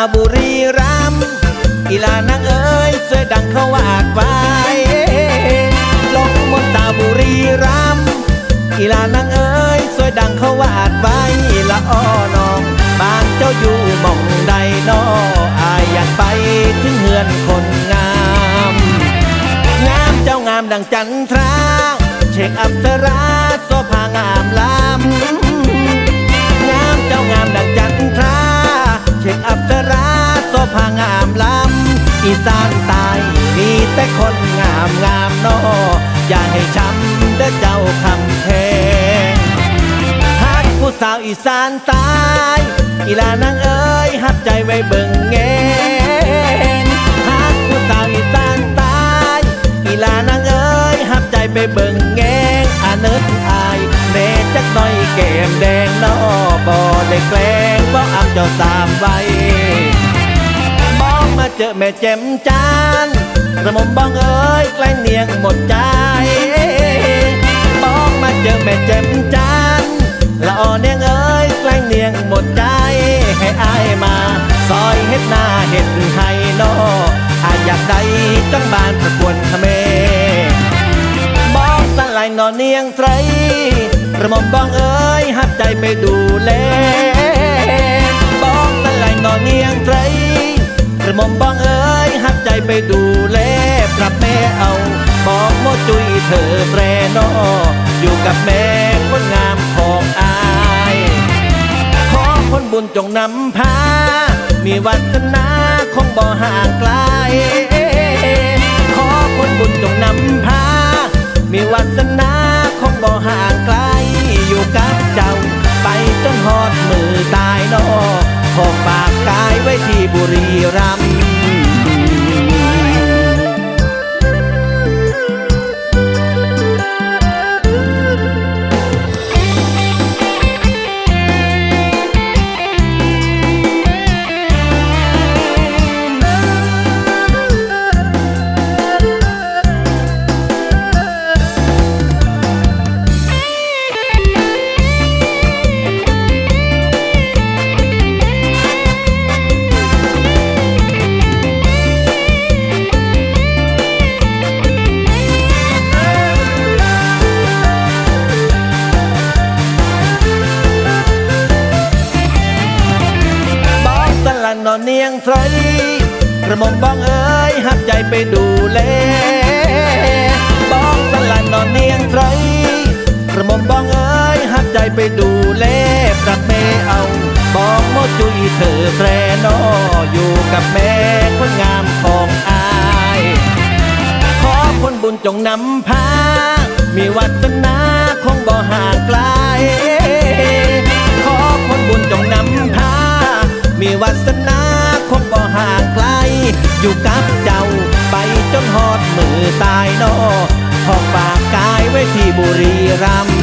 าบุรีรัมย์อีลานางเอ๋ยสวยดังเขาวาดไว้ลงมนตาบุรีรัมย์อีลานางเอ๋ยสวยดังเขาวาดไว้ละอ้อน้องบางเจ้าอยู่มองใดนออายอยากไปถึงเฮือนคนงาม งามเจ้างามดังจันทรา เช็คอัปสรา อีสานตายมีแต่คนงามงามนออย่าให้ช้ำเด้อเจ้าคำแพงฮักผู้สาวอีสานตายอีลานางเอ๋ยฮับใจไว้เบิ่งแงนฮักผู้สาวอีสานตายอีลานางเอ๋ยฮับใจไปเบิ่งแงงอาเนิดอายแม่จักน่อยแก้มแดงนอบ่ได้แกล้งบ่อำเจ้าสามไว้มองมา เจอแม่แจ่มจานกระหมอมบ้องเอ้ยใกล้เนียงหมดใจมองมาเจอแม่แจ่มจานละอ่อนเนียงเอ้ยใกล้เนียงหมดใจให้อายมาซอยเฮ็ดหน้าเฮ็ดให้นออายอยากได้จังบานประกวนขเมบอกสลายนอนเนียงไตรกระหม่อมบ้องเอ้ยหับใจไปดูแลบอกสลายนอนเนียงไตรกระหม่อมบ้อง ธอแปรนออยู่กับแม่คนงามของอายขอคนบุญจงนำพา มีวัฒนาคงบ่ห่างไกล ขอคนบุญจงนำพา มีวัฒนา นอนเนียงไทรกระหม่อมบ้องเอ้ยหักใจไปดูแลบ้อกสลันนอนเนียงไทรกระหม่อมบ้องเอ้ยหักใจไปดูแลปรับแม่เอาบ้อกโมจุยเธอแตรนออยู่กับแม่คนงามของอาย ขอคนบุญจงนำพา อยู่กับเจ้า ไปจนหอดมือตายนอทอฝากกายไว้ที่บุรีรัมย์